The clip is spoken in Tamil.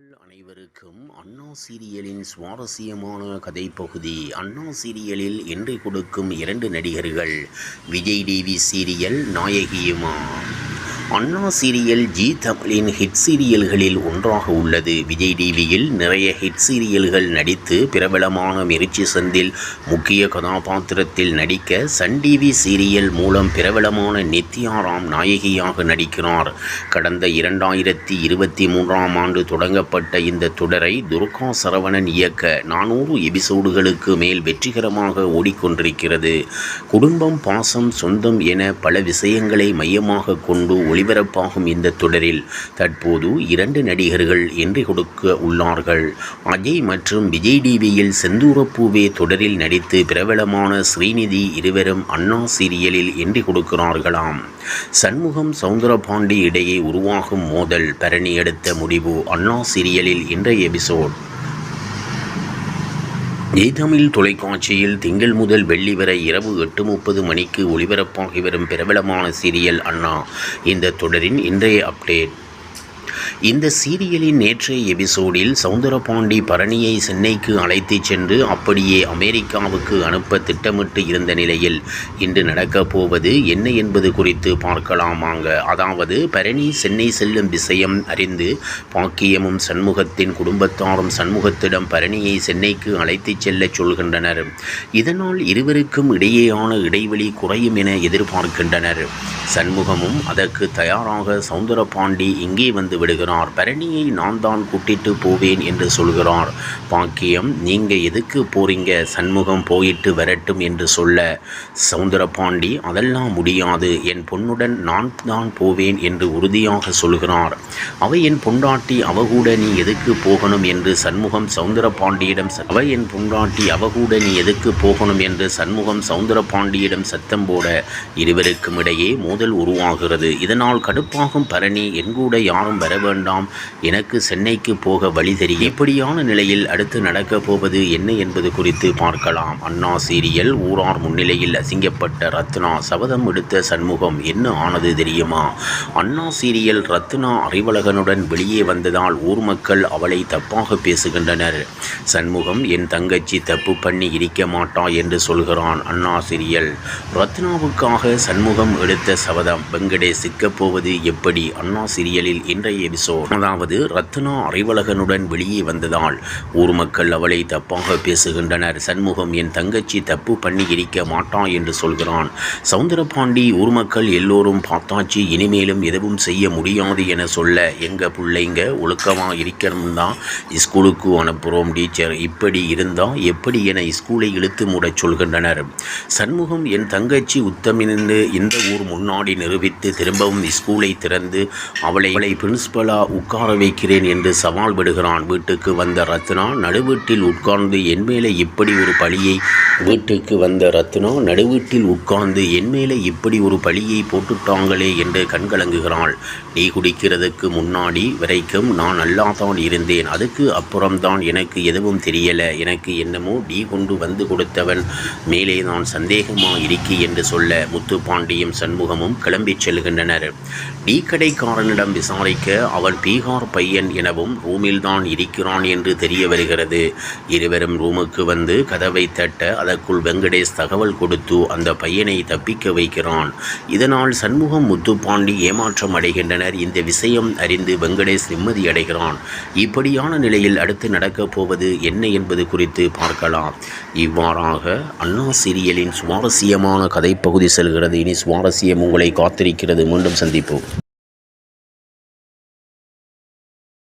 நேயர்கள் அனைவருக்கும் அண்ணா சீரியலின் சுவாரஸ்யமான கதைப்பகுதி அண்ணா சீரியலில் இன்று கொடுக்கும் இரண்டு நடிகர்கள் விஜய் டிவி சீரியல் நாயகியுமா? அண்ணா சீரியல் ஜி தமிழின் ஹிட் சீரியல்களில் ஒன்றாக உள்ளது. விஜய் டிவியில் நிறைய ஹிட் சீரியல்கள் நடித்து பிரபலமான மிர்ச்சி சந்தில் முக்கிய கதாபாத்திரத்தில் நடிக்க சன் டிவி சீரியல் மூலம் பிரபலமான நித்யாராம் நாயகியாக நடிக்கிறார். கடந்த இரண்டாயிரத்தி இருபத்தி மூன்றாம் ஆண்டு தொடங்கப்பட்ட இந்த தொடரை துர்கா சரவணன் இயக்க நானூறு எபிசோடுகளுக்கு மேல் வெற்றிகரமாக ஓடிக்கொண்டிருக்கிறது. குடும்பம் பாசம் சொந்தம் என பல விஷயங்களை மையமாக கொண்டு ஒளிபரப்பாகும் இந்த தொடரில் தற்போது இரண்டு நடிகர்கள் என்றி கொடுக்க உள்ளார்கள். அஜய் மற்றும் விஜய் டிவியில் செந்தூரப்பூவே தொடரில் நடித்து பிரபலமான ஸ்ரீநிதி இருவரும் அண்ணா சீரியலில் என்று கொடுக்கிறார்களாம். சண்முகம் சவுந்தரபாண்டி இடையே உருவாகும் மோதல் பரணி எடுத்த முடிவு அண்ணா சீரியலில் இன்றைய எபிசோட். ஜி தமிழ் தொலைக்காட்சியில் திங்கள் முதல் வெள்ளி வரை இரவு எட்டு முப்பது மணிக்கு ஒளிபரப்பாகி வரும் பிரபலமான சீரியல் அண்ணா. இந்த தொடரின் இன்றைய அப்டேட். இந்த சீரியலின் நேற்றைய எபிசோடில் சவுந்தரபாண்டி பரணியை சென்னைக்கு அழைத்துச் சென்று அப்படியே அமெரிக்காவுக்கு அனுப்ப திட்டமிட்டு இருந்த நிலையில் இன்று நடக்கப் போவது என்ன என்பது குறித்து பார்க்கலாமாங்க. அதாவது பரணி சென்னை செல்லும் விஷயம் அறிந்து பாக்கியமும் சண்முகத்தின் குடும்பத்தாரும் சண்முகத்திடம் பரணியை சென்னைக்கு அழைத்துச் செல்லச் சொல்கின்றனர். இதனால் இருவருக்கும் இடையேயான இடைவெளி குறையும் என எதிர்பார்க்கின்றனர். சண்முகமும் அதற்கு தயாராக சவுந்தரபாண்டி இங்கே வந்து விடுகிறார். பரணியை நான் தான் கூட்டிட்டு போவேன் என்று சொல்கிறார். பாக்கியம் நீங்க எதுக்கு போறீங்க? சண்முகம் போயிட்டு வரட்டும் என்று சொல்ல சவுந்தரபாண்டி அதெல்லாம் முடியாது. என் பொண்ணுடன் நான் தான் போவேன் என்று உறுதியாக சொல்கிறார். அவ என் பொண்டாட்டி அவ கூட நீ எதுக்கு போகணும்? என்று சண்முகம் சவுந்தரபாண்டியிடம் அவ என் பொண்டாட்டி அவ கூட நீ எதுக்கு போகணும்? என்று சண்முகம் சவுந்தரபாண்டியிடம் சத்தம் போட இருவருக்கும் இடையே மோதல் உருவாகிறது. இதனால் கடுப்பாகும் பரணி என் கூட யாரும் வர வேண்டாம். எனக்கு சென்னைக்கு போக வழி தெரியும். இப்படியான நிலையில் அடுத்து நடக்கப் போவது என்ன என்பது குறித்து பார்க்கலாம். அண்ணா சீரியல் ஊரார் முன்னிலையில் அசிங்கப்பட்ட ரத்னா சபதம் எடுத்த சண்முகம் என்ன ஆனது தெரியுமா? அண்ணா சீரியல் ரத்னா அறிவழகனுடன் வெளியே வந்ததால் ஊர் மக்கள் அவளை தப்பாக பேசுகின்றனர். சண்முகம் என் தங்கச்சி தப்பு பண்ணி இருக்க மாட்டா என்று சொல்கிறான். அண்ணா சீரியல் ரத்னாவுக்காக சண்முகம் எடுத்த சபதம். வெங்கடே சிக்கப் போவது எப்படி? அண்ணா சீரியலில் இன்றைய எபிசோட் அதாவது ரத்னா அறிவழகனுடன் வெளியே வந்ததால் ஊர் மக்கள் அவளை தப்பாக பேசுகின்றனர். சண்முகம் என் தங்கச்சி தப்பு பண்ணி இருக்க மாட்டான் என்று சொல்கிறான். சவுந்தரபாண்டி ஊர் மக்கள் எல்லோரும் பார்த்தாச்சு. இனிமேலும் எதுவும் செய்ய முடியாது என சொல்ல. எங்க பிள்ளைங்க ஒழுக்கமாக இருக்கணும் தான் ஸ்கூலுக்கு அனுப்புகிறோம் டீச்சர். இப்படி இருந்தால் எப்படி என ஸ்கூலை இழுத்து மூடச் சொல்கின்றனர். சண்முகம் என் தங்கச்சி உத்தமிருந்து இந்த ஊர் முன்னாடி நிரூபித்து திரும்பவும் ஸ்கூலை திறந்து அவளை அவளை பிரின்சிபலா உட்கார வைக்கிறேன் என்று சவால் விடுகிறான். வீட்டுக்கு வந்த ரத்னா நடுவீட்டில் உட்கார்ந்து என் மேலே இப்படி ஒரு பழியை வீட்டுக்கு வந்த ரத்னா நடுவீட்டில் உட்கார்ந்து என் மேலே இப்படி ஒரு பழியை போட்டுட்டாங்களே என்று கண்கலங்குகிறாள் நீ குடிக்கிறதுக்கு முன்னாடி வரைக்கும் நான் நல்லாதான் இருந்தேன். அதுக்கு அப்புறம்தான் எனக்கு எதுவும் தெரியலை. எனக்கு என்னமோ டீ கொண்டு வந்து கொடுத்தவன் மேலே நான் சந்தேகமாக இருக்கி என்று சொல்ல முத்துப்பாண்டியும் சண்முகமும் கிளம்பிச் செல்கின்றனர். டீ கடைக்காரனிடம் விசாரிக்க அவன் பீகார் பையன் எனவும் ரூமில் தான் இருக்கிறான் என்று தெரிய வருகிறது. இருவரும் ரூமுக்கு வந்து கதவை தட்ட அதற்குள் வெங்கடேஷ் தகவல் கொடுத்து அந்த பையனை தப்பிக்க வைக்கிறான். இதனால் சண்முகம் முத்துப்பாண்டி ஏமாற்றம் அடைகின்றனர். இந்த விஷயம் அறிந்து வெங்கடேஷ் நிம்மதி அடைகிறான். இப்படியான நிலையில் அடுத்து நடக்கப் போவது என்ன என்பது குறித்து பார்க்கலாம். இவ்வாறாக அண்ணா சீரியலின் சுவாரஸ்யமான கதைப்பகுதி செல்கிறது. இனி சுவாரஸ்யமும் உங்களை காத்திருக்கிறது. மீண்டும் சந்திப்போம்.